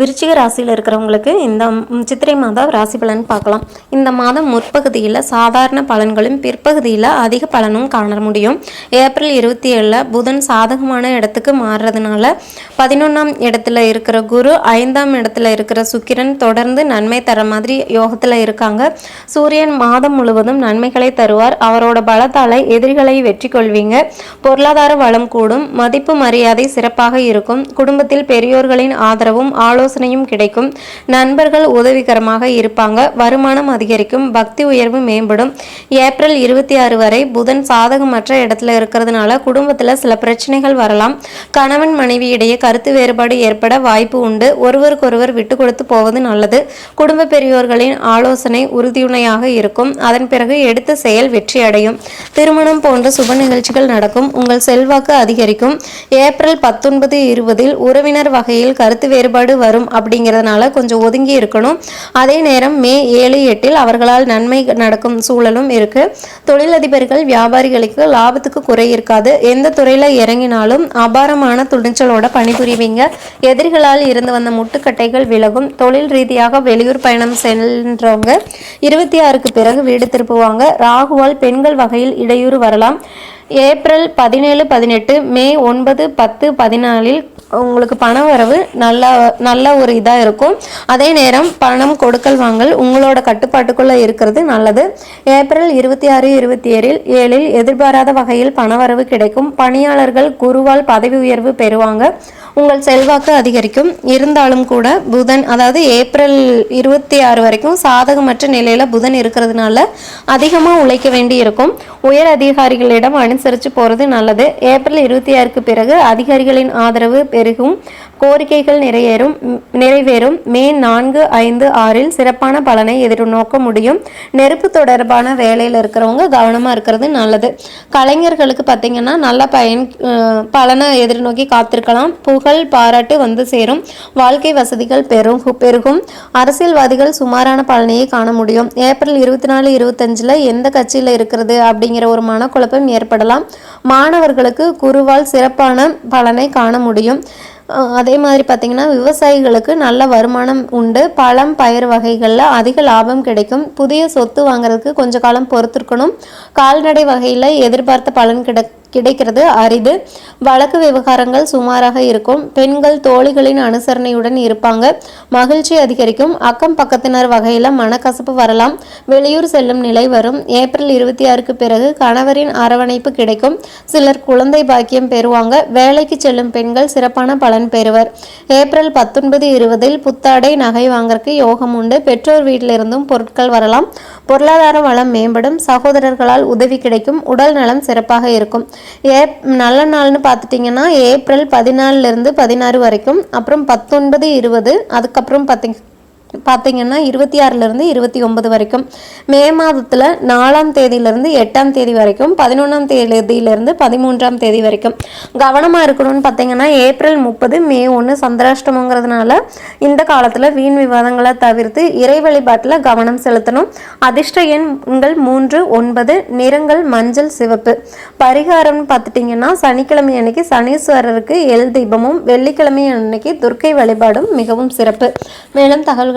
விருச்சிக ராசியில் இருக்கிறவங்களுக்கு இந்த சித்திரை மாதம் ராசி பலன் பார்க்கலாம். இந்த மாதம் முற்பகுதியில் சாதாரண பலன்களும் பிற்பகுதியில் அதிக பலனும் காண முடியும். ஏப்ரல் இருபத்தி ஏழில் புதன் சாதகமான இடத்துக்கு மாறுறதுனால பதினொன்றாம் இடத்துல இருக்கிற குரு ஐந்தாம் இடத்துல இருக்கிற சுக்கிரன் தொடர்ந்து நன்மை தர மாதிரி யோகத்தில் இருக்காங்க. சூரியன் மாதம் முழுவதும் நன்மைகளை தருவார். அவரோட பலத்தால் எதிரிகளை வெற்றி கொள்வீங்க. பொருளாதார வளம் கூடும். மதிப்பு மரியாதை சிறப்பாக இருக்கும். குடும்பத்தில் பெரியோர்களின் ஆதரவும் ஆலோசனையும் கிடைக்கும். நண்பர்கள் உதவிகரமாக இருப்பாங்க. வருமானம் அதிகரிக்கும். பக்தி உயர்வு மேம்படும். ஏப்ரல் இருபத்தி ஆறு வரை புதன் சாதகமற்ற இடத்துல இருக்கிறதுனால குடும்பத்தில் சில பிரச்சனைகள் வரலாம். கணவன் மனைவி இடையே கருத்து வேறுபாடு ஏற்பட வாய்ப்பு உண்டு. ஒருவருக்கொருவர் விட்டு கொடுத்து போவது நல்லது. குடும்ப பெரியோர்களின் ஆலோசனை உறுதியுணையாக இருக்கும். அதன் பிறகு எடுத்த செயல் வெற்றி அடையும். திருமணம் போன்ற சுப நிகழ்ச்சிகள் நடக்கும். உங்கள் செல்வாக்கு அதிகரிக்கும். ஏப்ரல் பத்தொன்பது இருபதில் உறவினர் வகையில் கருத்து வேறுபாடு வரும். அப்படிங்கிறதுனால கொஞ்சம் ஒதுங்கி இருக்கணும். அதே நேரம் மே ஏழு எட்டில் அவர்களால் நன்மை நடக்கும் சூழலும் இருக்கு. தொழிலதிபர்கள் வியாபாரிகளுக்கு லாபத்துக்கு குறை இருக்காது. எந்த துறையில இறங்கினாலும் அபாரமான துணிச்சலோட பணிபுரிவீங்க. எதிரிகளால் இருந்து வந்த முட்டுக்கட்டைகள் விலகும். தொழில் ரீதியாக வெளியூர் பயணம் சென்றவங்க இருபத்தி ஆறுக்கு பிறகு வீடு திருப்புவாங்க. ராகுவால் பெண்கள் வகையில் இடையூறு வரலாம். ஏப்ரல் பதினேழு பதினெட்டு மே ஒன்பது பத்து பதினாலில் உங்களுக்கு பண வரவு நல்லா நல்ல ஒரு இதாக இருக்கும். அதே நேரம் பணம் கொடுக்கல் வாங்கல் உங்களோட கட்டுப்பாட்டுக்குள்ளே இருக்கிறது நல்லது. ஏப்ரல் இருபத்தி ஆறு இருபத்தி ஏழில் ஏழில் எதிர்பாராத வகையில் பணவரவு கிடைக்கும். பணியாளர்கள் குருவால் பதவி உயர்வு பெறுவாங்க. உங்கள் செல்வாக்கு அதிகரிக்கும். இருந்தாலும் கூட புதன் அதாவது ஏப்ரல் இருபத்தி ஆறு வரைக்கும் சாதகமற்ற நிலையில் புதன் இருக்கிறதுனால அதிகமாக உழைக்க வேண்டி இருக்கும். உயர் அதிகாரிகளிடம் அனுசரித்து போகிறது நல்லது. ஏப்ரல் இருபத்தி ஆறுக்கு பிறகு அதிகாரிகளின் ஆதரவு பெருகும். கோரிக்கைகள் நிறைவேறும் நிறைவேறும். மே நான்கு ஐந்து ஆறில் சிறப்பான பலனை எதிர்நோக்க முடியும். நெருப்பு தொடர்பான வேலையில் இருக்கிறவங்க கவனமாக இருக்கிறது நல்லது. கலைஞர்களுக்கு பார்த்தீங்கன்னா நல்ல பயன் பலனை எதிர்நோக்கி காத்திருக்கலாம். புகழ் பாராட்டு வந்து சேரும். வாழ்க்கை வசதிகள் பெரும் பெருகும். அரசியல்வாதிகள் சுமாரான பலனையே காண முடியும். ஏப்ரல் இருபத்தி நாலு இருபத்தஞ்சில் எந்த கட்சியில் இருக்கிறது அப்படிங்கிற ஒரு மனக்குழப்பம் ஏற்படலாம். மாணவர்களுக்கு குருவால் சிறப்பான பலனை காண முடியும். அதே மாதிரி பார்த்திங்கன்னா விவசாயிகளுக்கு நல்ல வருமானம் உண்டு. பழம் பயிர் வகைகளில் அதிக லாபம் கிடைக்கும். புதிய சொத்து வாங்குறதுக்கு கொஞ்ச காலம் பொறுத்திருக்கணும். கால்நடை வகையில் எதிர்பார்த்த பலன் கிட கிடைக்கிறது. அரிது வழக்கு விவகாரங்கள் சுமாராக இருக்கும். பெண்கள் தோழிகளின் அனுசரணையுடன் இருப்பாங்க. மகிழ்ச்சி அதிகரிக்கும். அக்கம் பக்கத்தினர் வகையில் மனக்கசப்பு வரலாம். வெளியூர் செல்லும் நிலை வரும். ஏப்ரல் இருபத்தி ஆறுக்கு பிறகு கணவரின் அரவணைப்பு கிடைக்கும். சிலர் குழந்தை பாக்கியம் பெறுவாங்க. வேலைக்கு செல்லும் பெண்கள் சிறப்பான பலன் பெறுவர். ஏப்ரல் பத்தொன்பது இருபதில் புத்தாடை நகை வாங்கறக்கு யோகம் உண்டு. பெற்றோர் வீட்டிலிருந்தும் பொருட்கள் வரலாம். பொருளாதார வளம் மேம்படும் சகோதரர்களால் உதவி கிடைக்கும் உடல் நலம் சிறப்பாக இருக்கும். ஏ நல்ல நாள்னு பார்த்துட்டிங்கன்னா ஏப்ரல் பதினாலிருந்து பதினாறு வரைக்கும் அப்புறம் பத்தொன்பது இருபது அதுக்கப்புறம் பார்த்தீங்க பார்த்தீங்கன்னா இருபத்தி ஆறுலேருந்து இருபத்தி ஒன்பது வரைக்கும். மே மாதத்தில் நாலாம் தேதியிலேருந்து எட்டாம் தேதி வரைக்கும் பதினொன்றாம் தேதியிலேருந்து பதிமூன்றாம் தேதி வரைக்கும். கவனமாக இருக்கணும்னு பார்த்தீங்கன்னா ஏப்ரல் முப்பது மே ஒன்று சந்திராஷ்டமங்கிறதுனால இந்த காலத்தில் வீண் விவாதங்களை தவிர்த்து இறை வழிபாட்டில் கவனம் செலுத்தணும். அதிர்ஷ்ட எண்கள் மூன்று ஒன்பது நிறங்கள் மஞ்சள் சிவப்பு. பரிகாரம்னு பார்த்துட்டிங்கன்னா சனிக்கிழமை அன்னைக்கு சனீஸ்வரருக்கு எல் தீபமும் வெள்ளிக்கிழமை அன்னைக்கு துர்க்கை வழிபாடும் மிகவும் சிறப்பு. மேலும் தகவல்கள்